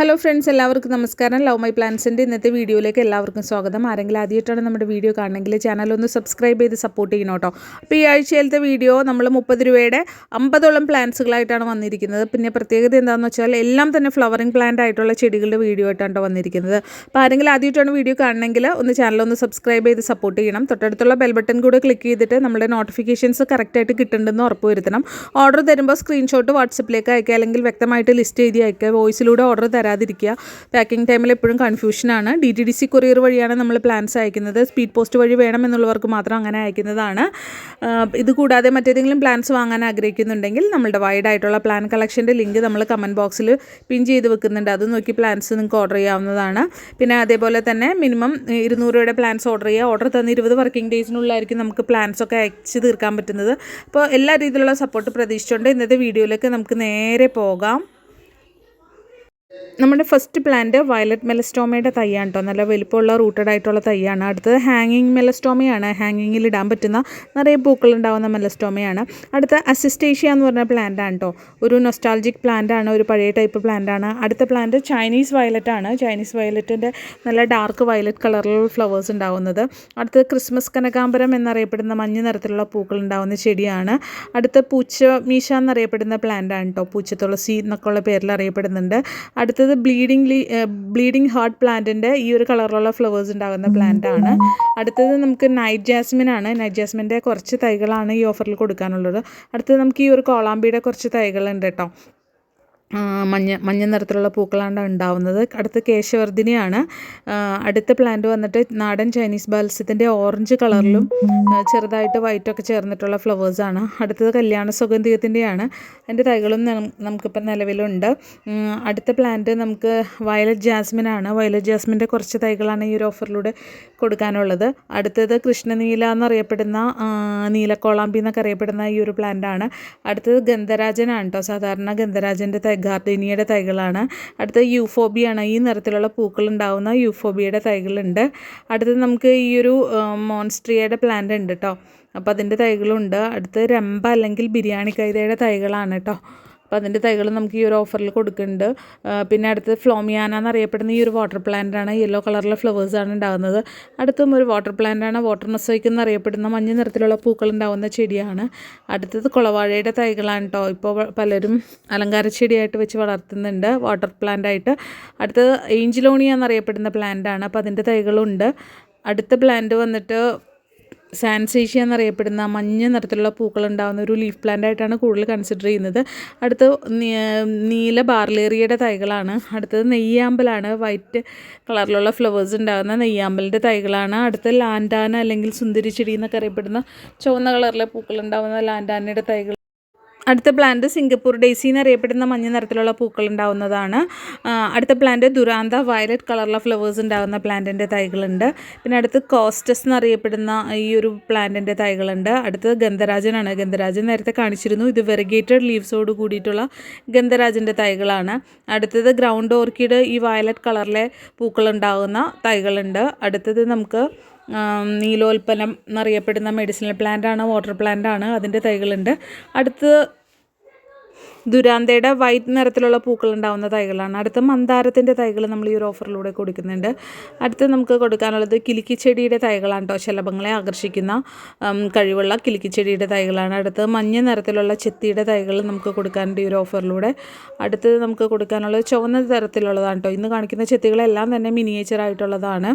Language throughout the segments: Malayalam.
ഹലോ ഫ്രണ്ട്സ് എല്ലാവർക്കും നമസ്കാരം. ലവ് മൈ പ്ലാൻസിന്റെ ഇന്നത്തെ വീഡിയോയിലേക്ക് എല്ലാവർക്കും സ്വാഗതം. ആരെങ്കിലും ആദ്യമായിട്ടാണ് നമ്മുടെ വീഡിയോ കാണണമെങ്കിൽ ചാനൽ ഒന്ന് സബ്സ്ക്രൈബ് ചെയ്ത് സപ്പോർട്ട് ചെയ്യണം കേട്ടോ. അപ്പോൾ ഈ ആഴ്ചയിലത്തെ വീഡിയോ നമ്മൾ മുപ്പത് രൂപയുടെ അമ്പതോളം പ്ലാന്റ്സുകളായിട്ടാണ് വന്നിരിക്കുന്നത്. പിന്നെ പ്രത്യേകത എന്താണെന്ന് വെച്ചാൽ എല്ലാം തന്നെ ഫ്ലവറിംഗ് പ്ലാന്റ് ആയിട്ടുള്ള ചെടികളുടെ വീഡിയോ ആയിട്ടാണ് വന്നിരിക്കുന്നത്. അപ്പോൾ ആരെങ്കിലും ആദ്യമായിട്ടാണ് വീഡിയോ കാണണമെങ്കിൽ ഒന്ന് ചാനൽ ഒന്ന് സബ്സ്ക്രൈബ് ചെയ്ത് സപ്പോർട്ട് ചെയ്യണം. തൊട്ടടുത്തുള്ള ബെൽ ബട്ടൺ കൂടെ ക്ലിക്ക് ചെയ്തിട്ട് നമ്മുടെ നോട്ടിഫിക്കേഷൻസ് കറക്റ്റായിട്ട് കിട്ടുന്നുണ്ടെന്ന് ഉറപ്പ് വരുത്തണം ഓർഡർ തരുമ്പോൾ സ്ക്രീൻഷോട്ട് വാട്സപ്പിലേക്ക് അയക്കുക അല്ലെങ്കിൽ വ്യക്തമായിട്ട് ലിസ്റ്റ് എഴുതി അയക്കുക. വോയിസിലൂടെ ഓർഡർ തരാതിരിക്കുക പാക്കിംഗ് ടൈമിൽ എപ്പോഴും കൺഫ്യൂഷനാണ് D T D C courier വഴിയാണ് നമ്മൾ പ്ലാൻസ് അയക്കുന്നത്. സ്പീഡ് പോസ്റ്റ് വഴി വേണമെന്നുള്ളവർക്ക് മാത്രം അങ്ങനെ അയക്കുന്നതാണ്. ഇത് കൂടാതെ മറ്റേതെങ്കിലും പ്ലാൻസ് വാങ്ങാൻ ആഗ്രഹിക്കുന്നുണ്ടെങ്കിൽ നമ്മളുടെ വൈഡ് ആയിട്ടുള്ള പ്ലാൻ കളക്ഷന്റെ ലിങ്ക് നമ്മൾ കമന്റ് ബോക്സിൽ പിൻ ചെയ്ത് വെക്കുന്നുണ്ട്. അത് നോക്കി പ്ലാൻസ് നിങ്ങൾക്ക് ഓർഡർ ചെയ്യാവുന്നതാണ്. പിന്നെ അതേപോലെ തന്നെ മിനിമം ഇരുന്നൂറ് രൂപയുടെ പ്ലാൻസ് ഓർഡർ ചെയ്യുക. ഓർഡർ തന്ന ഇരുപത് വർക്കിംഗ് ഡേയ്സിനുള്ളിലായിരിക്കും നമുക്ക് പ്ലാൻസ് ഒക്കെ അയച്ച് തീർക്കാൻ പറ്റുന്നത്. അപ്പോൾ എല്ലാ രീതിയിലുള്ള സപ്പോർട്ട് പ്രതീക്ഷിച്ചുകൊണ്ട് ഇന്നത്തെ വീഡിയോയിലേക്ക് നമുക്ക് നേരെ പോകാം. നമ്മുടെ ഫസ്റ്റ് പ്ലാന്റ് വയലറ്റ് മെലസ്റ്റോമയുടെ തൈയാണ് കേട്ടോ നല്ല വലിപ്പമുള്ള റൂട്ടഡ് ആയിട്ടുള്ള തൈയാണ്. അടുത്തത് ഹാങ്ങിങ് മെലസ്റ്റോമയാണ് ഹാങ്ങിങ്ങിൽ ഇടാൻ പറ്റുന്ന നിറയെ പൂക്കൾ ഉണ്ടാകുന്ന മെലസ്റ്റോമയാണ് അടുത്ത അസിസ്റ്റേഷ്യ എന്ന് പറഞ്ഞ പ്ലാന്റ് ആണ് കേട്ടോ ഒരു നൊസ്റ്റാൾജിക് പ്ലാന്റ് ആണ് ഒരു പഴയ ടൈപ്പ് പ്ലാന്റ് ആണ്. അടുത്ത പ്ലാന്റ് ചൈനീസ് വയലറ്റ് ആണ്. ചൈനീസ് വയലറ്റിന്റെ നല്ല ഡാർക്ക് വയലറ്റ് കളറിലുള്ള ഫ്ലവേഴ്സ് ഉണ്ടാവുന്നത്. അടുത്തത് ക്രിസ്മസ് കനകാംബരം എന്നറിയപ്പെടുന്ന മഞ്ഞ നിറത്തിലുള്ള പൂക്കൾ ഉണ്ടാകുന്ന ചെടിയാണ്. അടുത്ത പൂച്ച മീശ എന്നറിയപ്പെടുന്ന പ്ലാന്റ് ആണ് കേട്ടോ പൂച്ച തുളസി എന്നൊക്കെയുള്ള പേരിൽ അറിയപ്പെടുന്നുണ്ട്. അടുത്തത് ബ്ലീഡിംഗ് ലീ ബ്ലീഡിങ് ഹാർട്ട് പ്ലാന്റിന്റെ ഈ ഒരു കളറിലുള്ള ഫ്ലവേഴ്സ് ഉണ്ടാകുന്ന പ്ലാന്റ് ആണ്. അടുത്തത് നമുക്ക് നൈറ്റ് ജാസ്മിൻ ആണ്. നൈറ്റ് ജാസ്മിന്റെ കുറച്ച് തൈകളാണ് ഈ ഓഫറിൽ കൊടുക്കാനുള്ളത്. അടുത്തത് നമുക്ക് ഈ ഒരു കോളാമ്പിയുടെ കുറച്ച് തൈകളുണ്ട് കേട്ടോ. മഞ്ഞ മഞ്ഞ നിറത്തിലുള്ള പൂക്കളാണ് ഉണ്ടാവുന്നത്. അടുത്ത കേശവർദ്ധിനിയാണ്. അടുത്ത പ്ലാന്റ് വന്നിട്ട് നാടൻ ചൈനീസ് ബാൽസ്യത്തിന്റെ ഓറഞ്ച് കളറിലും ചെറുതായിട്ട് വൈറ്റൊക്കെ ചേർന്നിട്ടുള്ള ഫ്ലവേഴ്സാണ് അടുത്തത് കല്യാണ സുഗന്ധികത്തിന്റെയാണ് അതിന്റെ തൈകളും നമുക്കിപ്പോൾ നിലവിലുണ്ട്. അടുത്ത പ്ലാന്റ് നമുക്ക് വയലറ്റ് ജാസ്മിൻ ആണ്. വയലറ്റ് ജാസ്മിന്റെ കുറച്ച് തൈകളാണ് ഈ ഒരു ഓഫറിലൂടെ കൊടുക്കാനുള്ളത്. അടുത്തത് കൃഷ്ണനീല എന്നറിയപ്പെടുന്ന നീലക്കോളാമ്പി എന്നൊക്കെ അറിയപ്പെടുന്ന ഈ ഒരു പ്ലാന്റാണ് അടുത്തത് ഗന്ധരാജനാണ് കേട്ടോ സാധാരണ ഗന്ധരാജന്റെ തൈ ഗാർഡേനിയയുടെ തൈകളാണ്. അടുത്തത് യൂഫോബിയാണ്. ഈ നിറത്തിലുള്ള പൂക്കൾ ഉണ്ടാവുന്ന യൂഫോബിയയുടെ തൈകളുണ്ട്. അടുത്തത് നമുക്ക് ഈ ഒരു മോൺസ്ട്രിയയുടെ പ്ലാന്റ് ഉണ്ട് കേട്ടോ അപ്പോൾ അതിന്റെ തൈകളുണ്ട്. അടുത്ത് രമ്പ അല്ലെങ്കിൽ ബിരിയാണി കൈതയുടെ തൈകളാണ് കേട്ടോ അപ്പോൾ അതിന്റെ തൈകൾ നമുക്ക് ഈ ഒരു ഓഫറിൽ കൊടുക്കുന്നുണ്ട് പിന്നെ അടുത്തത് ഫ്ലോമിയാന എന്നറിയപ്പെടുന്ന ഈ ഒരു വാട്ടർ പ്ലാന്റ് ആണ്. യെല്ലോ കളറിലെ ആണ് ഉണ്ടാകുന്നത് അടുത്തും ഒരു വാട്ടർ പ്ലാന്റ് ആണ്. വാട്ടർ മൊസൈക്ക് എന്നറിയപ്പെടുന്ന മഞ്ഞ നിറത്തിലുള്ള പൂക്കൾ ഉണ്ടാകുന്ന ചെടിയാണ്. അടുത്തത് കുളവാഴയുടെ തൈകളാണ് കേട്ടോ ഇപ്പോൾ പലരും അലങ്കാര ചെടിയായിട്ട് വെച്ച് വളർത്തുന്നുണ്ട്. വാട്ടർ പ്ലാന്റ് ആയിട്ട്. അടുത്തത് ഏഞ്ചിലോണിയ എന്നറിയപ്പെടുന്ന പ്ലാന്റ് ആണ്. അപ്പോൾ അതിന്റെ തൈകളുണ്ട്. അടുത്ത പ്ലാന്റ് വന്നിട്ട് സാൻസേഷ്യ എന്നറിയപ്പെടുന്ന മഞ്ഞ നിറത്തിലുള്ള പൂക്കൾ ഉണ്ടാകുന്ന ഒരു ലീഫ് പ്ലാന്റ് ആയിട്ടാണ് കൂടുതൽ കൺസിഡർ ചെയ്യുന്നത്. അടുത്ത നീല ബാർലേറിയയുടെ തൈകളാണ്. അടുത്തത് നെയ്യാമ്പലാണ്. വൈറ്റ് കളറിലുള്ള ഫ്ലവേഴ്സ് ഉണ്ടാകുന്ന നെയ്യാമ്പലിന്റെ തൈകളാണ്. അടുത്ത ലാൻഡാന അല്ലെങ്കിൽ സുന്ദരി ചെടി എന്നൊക്കെ അറിയപ്പെടുന്ന ചുവന്ന കളറിലെ പൂക്കൾ ഉണ്ടാകുന്ന ലാൻഡാനയുടെ തൈകൾ അടുത്ത പ്ലാന്റ് സിംഗപ്പൂർ ഡേസി എന്നറിയപ്പെടുന്ന മഞ്ഞ നിറത്തിലുള്ള പൂക്കൾ ഉണ്ടാവുന്നതാണ്. അടുത്ത പ്ലാന്റ് ദുരാന്ത വയലറ്റ് കളറിലെ ഫ്ലവേഴ്സ് ഉണ്ടാകുന്ന പ്ലാന്റിന്റെ തൈകളുണ്ട്. പിന്നെ അടുത്ത് കോസ്റ്റസ് എന്നറിയപ്പെടുന്ന ഈ ഒരു പ്ലാന്റിന്റെ തൈകളുണ്ട്. അടുത്തത് ഗന്ധരാജനാണ്. ഗന്ധരാജൻ നേരത്തെ കാണിച്ചിരുന്നു ഇത് വെറിഗേറ്റഡ് ലീവ്സോട് കൂടിയിട്ടുള്ള ഗന്ധരാജന്റെ തൈകളാണ്. അടുത്തത് ഗ്രൗണ്ട് ഓർക്കിഡ് ഈ വയലറ്റ് കളറിലെ പൂക്കൾ ഉണ്ടാകുന്ന തൈകളുണ്ട്. അടുത്തത് നമുക്ക് നീലോൽപ്പന്നം എന്നറിയപ്പെടുന്ന മെഡിസിനൽ പ്ലാന്റ് ആണ് വാട്ടർ പ്ലാന്റ് ആണ് അതിന്റെ തൈകളുണ്ട്. അടുത്ത് ദുരാന്തയുടെ വൈറ്റ് നിറത്തിലുള്ള പൂക്കൾ ഉണ്ടാവുന്ന തൈകളാണ്. അടുത്ത മന്ദാരത്തിന്റെ തൈകൾ നമ്മൾ ഈ ഒരു ഓഫറിലൂടെ കൊടുക്കുന്നുണ്ട്. അടുത്ത് നമുക്ക് കൊടുക്കാനുള്ളത് കിലിക്കിച്ചെടിയുടെ തൈകളാണ് കേട്ടോ ശലഭങ്ങളെ ആകർഷിക്കുന്ന കഴിവുള്ള കിലിക്കിച്ചെടിയുടെ തൈകളാണ്. അടുത്ത് മഞ്ഞ നിറത്തിലുള്ള ചെത്തിയുടെ തൈകൾ നമുക്ക് കൊടുക്കാനുണ്ട് ഈ ഒരു ഓഫറിലൂടെ. അടുത്തത് നമുക്ക് കൊടുക്കാനുള്ളത് ചുവന്ന തരത്തിലുള്ളതാണ് കേട്ടോ ഇന്ന് കാണിക്കുന്ന ചെത്തികളെല്ലാം തന്നെ മിനിയേച്ചർ ആയിട്ടുള്ളതാണ്.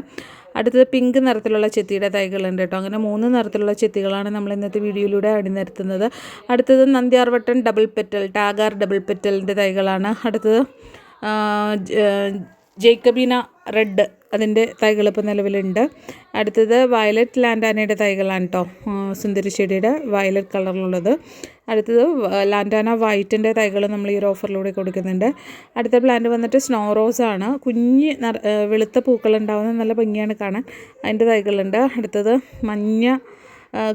അടുത്തത് പിങ്ക് നിറത്തിലുള്ള ചെത്തിയുടെ തൈകളുണ്ട് കേട്ടോ. അങ്ങനെ മൂന്ന് നിറത്തിലുള്ള ചെത്തികളാണ് നമ്മൾ ഇന്നത്തെ വീഡിയോയിലൂടെ അണിനിരത്തുന്നത്. അടുത്തത് നന്ദ്യാർവട്ടൻ ഡബിൾ പെറ്റൽ ടാഗാർ ഡബിൾ പെറ്റലിന്റെ തൈകളാണ്. അടുത്തത് ജേക്കബീന റെഡ് അതിന്റെ തൈകൾ ഇപ്പോൾ നിലവിലുണ്ട്. അടുത്തത് വയലറ്റ് ലാൻഡാനയുടെ തൈകളാണ് കേട്ടോ സുന്ദരി ചെടിയുടെ വയലറ്റ് കളറിലുള്ളത്. അടുത്തത് ലാൻഡാന വൈറ്റിന്റെ തൈകൾ നമ്മൾ ഈ ഒരു ഓഫറിലൂടെ കൊടുക്കുന്നുണ്ട്. അടുത്ത പ്ലാന്റ് വന്നിട്ട് സ്നോ റോസ് ആണ്. കുഞ്ഞ് വെളുത്ത പൂക്കൾ ഉണ്ടാവുന്ന നല്ല ഭംഗിയാണ് കാണാൻ. അതിന്റെ തൈകളുണ്ട്. അടുത്തത് മഞ്ഞ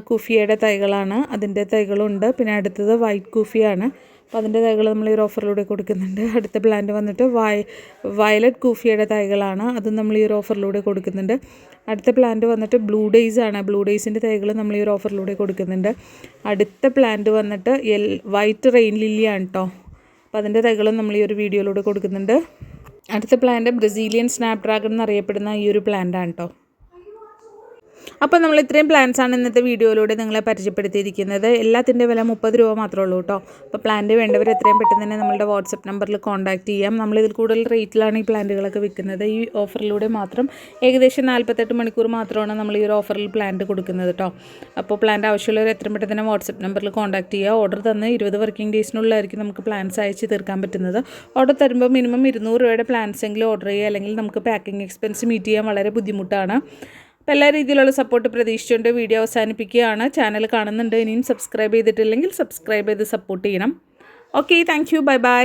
കുഫിയയുടെ തൈകളാണ്. അതിന്റെ തൈകളുണ്ട്. പിന്നെ അടുത്തത് വൈറ്റ് കുഫിയാണ്. അപ്പോൾ അതിന്റെ തൈകൾ നമ്മൾ ഈ ഓഫറിലൂടെ കൊടുക്കുന്നുണ്ട്. അടുത്ത പ്ലാന്റ് വന്നിട്ട് വയ വയലറ്റ് കൂഫിയുടെ തൈകളാണ്. അതും നമ്മൾ ഈ ഓഫറിലൂടെ കൊടുക്കുന്നുണ്ട്. അടുത്ത പ്ലാന്റ് വന്നിട്ട് ബ്ലൂ ഡേയ്സ് ആണ്. ബ്ലൂ ഡേയ്സിന്റെ തൈകൾ നമ്മൾ ഈ ഓഫറിലൂടെ കൊടുക്കുന്നുണ്ട്. അടുത്ത പ്ലാന്റ് വന്നിട്ട് എൽ വൈറ്റ് റെയിൻ ലില്ലിയാണ് കേട്ടോ അപ്പോൾ അതിന്റെ തൈകളും നമ്മൾ ഈ ഒരു വീഡിയോയിലൂടെ കൊടുക്കുന്നുണ്ട്. അടുത്ത പ്ലാന്റ് ബ്രസീലിയൻ സ്നാപ്ഡ്രാഗൺ എന്നറിയപ്പെടുന്ന ഈ ഒരു പ്ലാന്റാണ് കേട്ടോ അപ്പോൾ നമ്മൾ ഇത്രയും പ്ലാൻസാണ് ഇന്നത്തെ വീഡിയോയിലൂടെ നിങ്ങളെ പരിചയപ്പെടുത്തിയിരിക്കുന്നത്. എല്ലാത്തിന്റെ വില മുപ്പത് രൂപ മാത്രമേ ഉള്ളൂ കേട്ടോ. അപ്പോൾ പ്ലാന്റ് വേണ്ടവർ എത്രയും പെട്ടെന്ന് തന്നെ നമ്മളുടെ വാട്സപ്പ് നമ്പറിൽ കോൺടാക്ട് ചെയ്യാം. നമ്മൾ ഇതിൽ കൂടുതൽ റേറ്റിലാണ് ഈ പ്ലാന്റുകളൊക്കെ വിൽക്കുന്നത്. ഈ ഓഫറിലൂടെ മാത്രം ഏകദേശം നാൽപ്പത്തെട്ട് മണിക്കൂർ മാത്രമാണ് നമ്മൾ ഈ ഒരു ഓഫറിൽ പ്ലാന്റ് കൊടുക്കുന്നത് കേട്ടോ അപ്പോൾ പ്ലാന്റ് ആവശ്യമുള്ളവർ എത്രയും പെട്ടെന്ന് തന്നെ വാട്സപ്പ് നമ്പറിൽ കോൺടാക്ട് ചെയ്യുക ഓർഡർ തന്ന് ഇരുപത് വർക്കിംഗ് ഡേയ്സിനുള്ളിലായിരിക്കും നമുക്ക് പ്ലാൻസ് അയച്ച് തീർക്കാൻ പറ്റുന്നത്. ഓർഡർ തരുമ്പോൾ മിനിമം ഇരുന്നൂറ് രൂപയുടെ പ്ലാൻസ് എങ്കിലും ഓർഡർ ചെയ്യുക. അല്ലെങ്കിൽ നമുക്ക് പാക്കിംഗ് എക്സ്പെൻസ് മീറ്റ് ചെയ്യാൻ വളരെ ബുദ്ധിമുട്ടാണ്. അപ്പോൾ എല്ലാ രീതിയിലുള്ള സപ്പോർട്ട് പ്രതീക്ഷിച്ചുകൊണ്ട് വീഡിയോ അവസാനിപ്പിക്കുകയാണ്. ചാനൽ കാണുന്നുണ്ട് ഇനിയും സബ്സ്ക്രൈബ് ചെയ്തിട്ടില്ലെങ്കിൽ സബ്സ്ക്രൈബ് ചെയ്ത് സപ്പോർട്ട് ചെയ്യണം. Okay thank you bye bye